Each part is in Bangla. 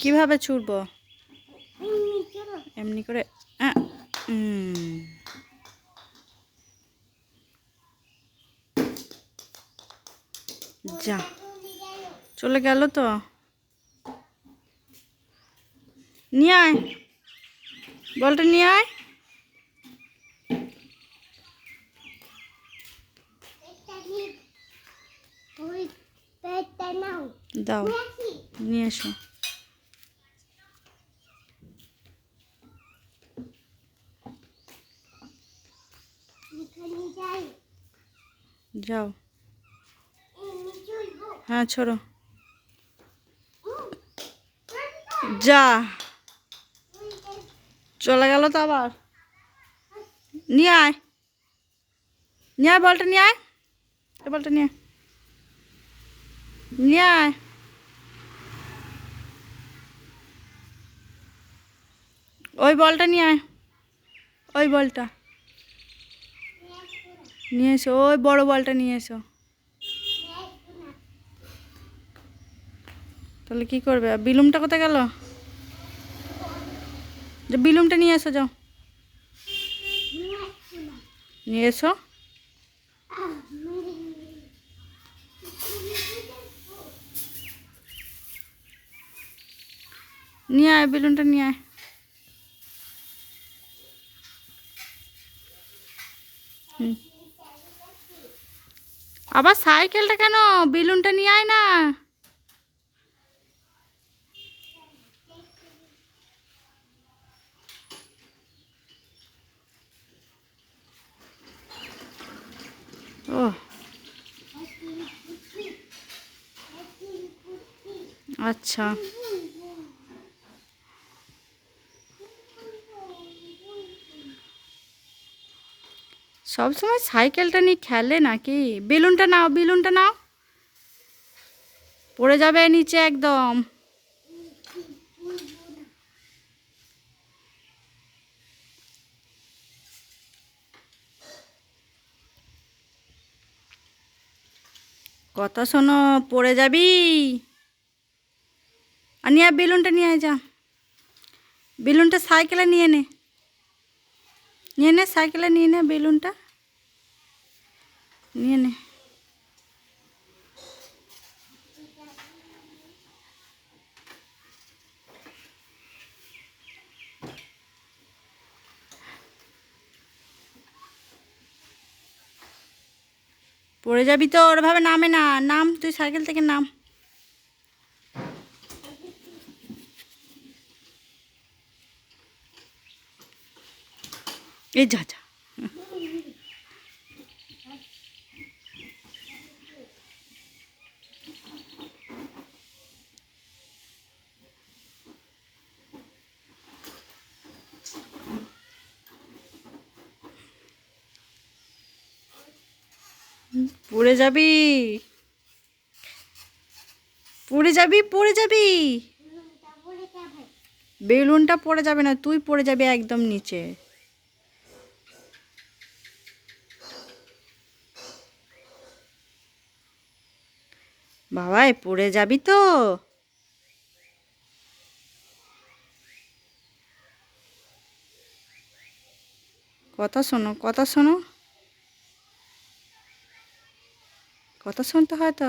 কীভাবে ছুড়বো এমনি করে। যা। চলে গেল তো? নিয়ে আয়। বলটা নিয়ে আয়। দাও। নিয়ে এসো। যাও। হ্যাঁ ছোড়ো। যা। চলে গেল তো আবার। নিয়ে আয়। নিয়ে আয় বলটা, নিয়ে আয়। বলটা নিয়ে। নিয়ে আয়। ওই বলটা নিয়ে আয়। ওই বলটা। নিয়ে এসো, ওই বড় বলটা নিয়ে এসো। তাহলে কি করবে? বিলুমটা কোথায় গেল? যে বিলুমটা নিয়ে এসো, যাও। নিয়ে এসো। নিয়ে আয় বেলুনটা নিয়ে আয়। হুম। আবার সাইকেলটা কেন বেলুনটা নিয়ে আয় না? ও আচ্ছা। সব সময় সাইকেলটা নিয়ে খেলে নাকি? বেলুনটা নাও বেলুনটা নাও। পড়ে যাবে নিচে একদম। কথা শোনো, পড়ে যাবি? আর নিয়ে বেলুনটা নিয়ে যা। বেলুনটা সাইকেলে নিয়ে নে। নিয়ে নে, সাইকেলে নিয়ে নে বেলুনটা। নিয়ে নে। পড়ে যাবি তো, ওরভাবে নামে না। নাম, তুই সাইকেল থেকে নাম। এই যা যা। পড়ে যাবি? পড়ে যাবি পড়ে যাবি? বেলুনটা পড়ে যাবে। না তুই পড়ে যাবি একদম নিচে। বাবাই পড়ে যাবি তো। কথা শোনো কথা শোনো। কথা শুনতে হয় তো।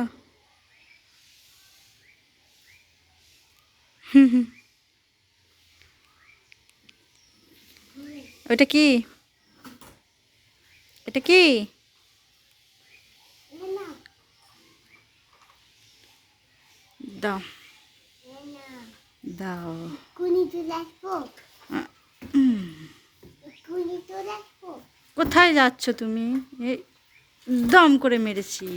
ওইটা কি? এটা কি? দাও দাও কোথায় যাচ্ছ তুমি? দম করে মেরেছি।